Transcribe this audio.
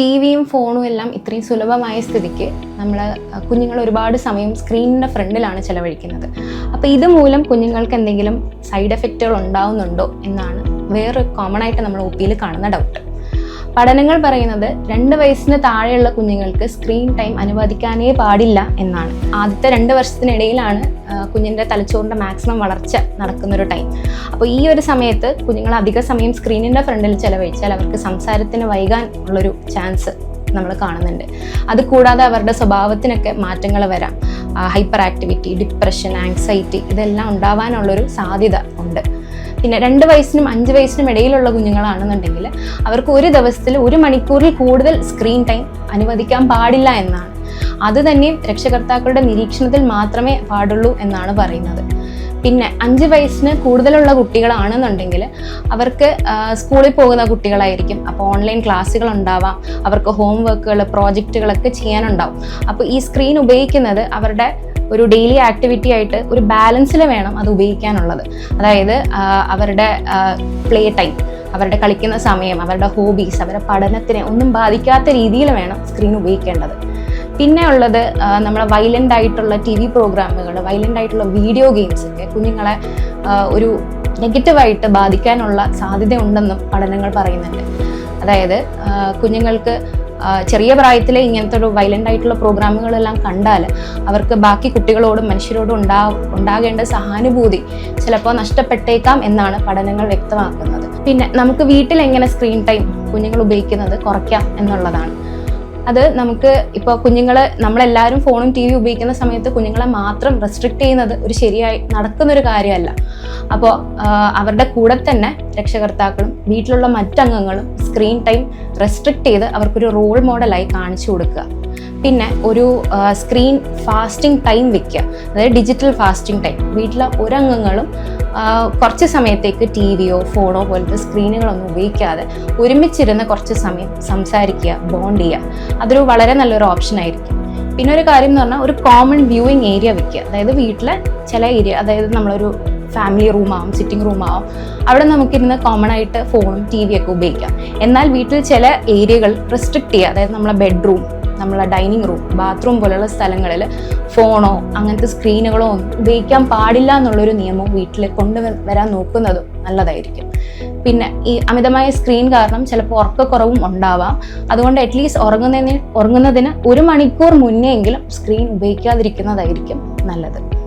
T വിയും ഫോണും എല്ലാം ഇത്രയും സുലഭമായ സ്ഥിതിക്ക് നമ്മൾ കുഞ്ഞുങ്ങൾ ഒരുപാട് സമയം സ്ക്രീനിന്റെ ഫ്രണ്ടിലാണ് ചിലവഴിക്കുന്നത്. അപ്പോൾ ഇതുമൂലം കുഞ്ഞുങ്ങൾക്ക് എന്തെങ്കിലും സൈഡ് എഫക്റ്റുകൾ ഉണ്ടാവുന്നുണ്ടോ എന്നാണ് വേറൊരു കോമൺ ആയിട്ട് നമ്മൾ ഒ പിയിൽ കാണുന്ന ഡൗട്ട് പഠനങ്ങൾ പറയുന്നത് രണ്ട് വയസ്സിന് താഴെയുള്ള കുഞ്ഞുങ്ങൾക്ക് സ്ക്രീൻ ടൈം അനുവദിക്കാനേ പാടില്ല എന്നാണ്. ആദ്യത്തെ രണ്ട് വർഷത്തിനിടയിലാണ് കുഞ്ഞിന്റെ തലച്ചോറിന്റെ മാക്സിമം വളർച്ച നടക്കുന്നൊരു ടൈം അപ്പോൾ ഈ ഒരു സമയത്ത് കുഞ്ഞുങ്ങൾ അധിക സമയം സ്ക്രീനിന്റെ ഫ്രണ്ടിൽ ചിലവഴിച്ചാൽ അവർക്ക് സംസാരത്തിന് വൈകാൻ ഉള്ളൊരു ചാൻസ് നമ്മൾ കാണുന്നുണ്ട്. അത് കൂടാതെ അവരുടെ സ്വഭാവത്തിനൊക്കെ മാറ്റങ്ങൾ വരാം. ഹൈപ്പർ ആക്ടിവിറ്റി ഡിപ്രഷൻ ആങ്സൈറ്റി ഇതെല്ലാം ഉണ്ടാവാനുള്ളൊരു സാധ്യത ഉണ്ട്. പിന്നെ രണ്ട് വയസ്സിനും അഞ്ച് വയസ്സിനും ഇടയിലുള്ള കുഞ്ഞുങ്ങളാണെന്നുണ്ടെങ്കിൽ അവർക്ക് ഒരു ദിവസത്തിൽ ഒരു മണിക്കൂറിൽ കൂടുതൽ സ്ക്രീൻ ടൈം അനുവദിക്കാൻ പാടില്ല എന്നാണ്. അത് തന്നെ രക്ഷകർത്താക്കളുടെ നിരീക്ഷണത്തിൽ മാത്രമേ പാടുള്ളൂ എന്നാണ് പറയുന്നത്. പിന്നെ അഞ്ച് വയസ്സിന് കൂടുതലുള്ള കുട്ടികളാണെന്നുണ്ടെങ്കിൽ അവർക്ക് സ്കൂളിൽ പോകുന്ന കുട്ടികളായിരിക്കും. അപ്പോൾ ഓൺലൈൻ ക്ലാസ്സുകൾ ഉണ്ടാവാം. അവർക്ക് ഹോം വർക്കുകൾ പ്രോജക്റ്റുകളൊക്കെ ചെയ്യാനുണ്ടാവും. അപ്പോൾ ഈ സ്ക്രീൻ ഉപയോഗിക്കുന്നത് അവരുടെ ഒരു ഡെയിലി ആക്ടിവിറ്റി ആയിട്ട് ഒരു ബാലൻസിൽ വേണം അത് ഉപയോഗിക്കാനുള്ളത്. അതായത് അവരുടെ പ്ലേ ടൈം അവരുടെ കളിക്കുന്ന സമയം അവരുടെ ഹോബീസ് അവരുടെ പഠനത്തിനെ ഒന്നും ബാധിക്കാത്ത രീതിയിൽ വേണം സ്ക്രീൻ ഉപയോഗിക്കേണ്ടത്. പിന്നെ ഉള്ളത് നമ്മളെ വയലന്റ് ആയിട്ടുള്ള ടി വി പ്രോഗ്രാമുകൾ വയലന്റ് ആയിട്ടുള്ള വീഡിയോ ഗെയിംസ് ഒക്കെ കുഞ്ഞുങ്ങളെ ഒരു നെഗറ്റീവായിട്ട് ബാധിക്കാനുള്ള സാധ്യത ഉണ്ടെന്നും പഠനങ്ങൾ പറയുന്നുണ്ട്. അതായത് കുഞ്ഞുങ്ങൾക്ക് ചെറിയ പ്രായത്തിൽ ഇങ്ങനത്തെ ഒരു വയലന്റ് ആയിട്ടുള്ള പ്രോഗ്രാമുകളെല്ലാം കണ്ടാൽ അവർക്ക് ബാക്കി കുട്ടികളോടും മനുഷ്യരോടും ഉണ്ടാ ഉണ്ടാകേണ്ട സഹാനുഭൂതി ചിലപ്പോൾ നഷ്ടപ്പെട്ടേക്കാം എന്നാണ് പഠനങ്ങൾ വ്യക്തമാക്കുന്നത്. പിന്നെ നമുക്ക് വീട്ടിൽ എങ്ങനെ സ്ക്രീൻ ടൈം കുഞ്ഞുങ്ങൾ ഉപയോഗിക്കുന്നത് കുറയ്ക്കാം എന്നുള്ളതാണ്. അത് നമുക്ക് ഇപ്പോൾ കുഞ്ഞുങ്ങൾ നമ്മളെല്ലാവരും ഫോണും ടി വി ഉപയോഗിക്കുന്ന സമയത്ത് കുഞ്ഞുങ്ങളെ മാത്രം റെസ്ട്രിക്റ്റ് ചെയ്യുന്നത് ഒരു ശരിയായി നടക്കുന്നൊരു കാര്യമല്ല. അപ്പോൾ അവരുടെ കൂടെ തന്നെ രക്ഷകർത്താക്കളും വീട്ടിലുള്ള മറ്റംഗങ്ങളും സ്ക്രീൻ ടൈം റെസ്ട്രിക്ട് ചെയ്ത് അവർക്കൊരു റോൾ മോഡലായി കാണിച്ചു കൊടുക്കുക. പിന്നെ ഒരു സ്ക്രീൻ ഫാസ്റ്റിംഗ് ടൈം വെക്കുക. അതായത് ഡിജിറ്റൽ ഫാസ്റ്റിംഗ് ടൈം വീട്ടിലെ ഒരംഗങ്ങളും കുറച്ച് സമയത്തേക്ക് ടി വിയോ ഫോണോ പോലത്തെ സ്ക്രീനുകളൊന്നും ഉപയോഗിക്കാതെ ഒരുമിച്ചിരുന്ന് കുറച്ച് സമയം സംസാരിക്കുക ബോണ്ട് ചെയ്യുക. അതൊരു വളരെ നല്ലൊരു ഓപ്ഷൻ ആയിരിക്കും. പിന്നെ ഒരു കാര്യം എന്ന് പറഞ്ഞാൽ ഒരു കോമൺ വ്യൂയിങ് ഏരിയ വെക്കുക. അതായത് വീട്ടിലെ ചില ഏരിയ അതായത് നമ്മളൊരു ഫാമിലി റൂമാവും സിറ്റിംഗ് റൂമാവും അവിടെ നമുക്കിരുന്ന് കോമൺ ആയിട്ട് ഫോണും ടി ഒക്കെ ഉപയോഗിക്കാം. എന്നാൽ വീട്ടിൽ ചില ഏരിയകൾ റെസ്ട്രിക്റ്റ് ചെയ്യുക. അതായത് നമ്മളെ ബെഡ്റൂം നമ്മളെ ഡൈനിങ് റൂം ബാത്റൂം പോലുള്ള സ്ഥലങ്ങളിൽ ഫോണോ അങ്ങനത്തെ സ്ക്രീനുകളോ ഒന്നും ഉപയോഗിക്കാൻ പാടില്ല എന്നുള്ളൊരു നിയമം വീട്ടിൽ കൊണ്ടുവരാൻ നോക്കുന്നതും നല്ലതായിരിക്കും. പിന്നെ ഈ അമിതമായ സ്ക്രീൻ കാരണം ചിലപ്പോൾ ഉറക്കക്കുറവും ഉണ്ടാവാം. അതുകൊണ്ട് അറ്റ്ലീസ്റ്റ് ഉറങ്ങുന്നതിന് ഉറങ്ങുന്നതിന് ഒരു മണിക്കൂർ മുന്നേ എങ്കിലും സ്ക്രീൻ ഉപയോഗിക്കാതിരിക്കുന്നതായിരിക്കും നല്ലത്.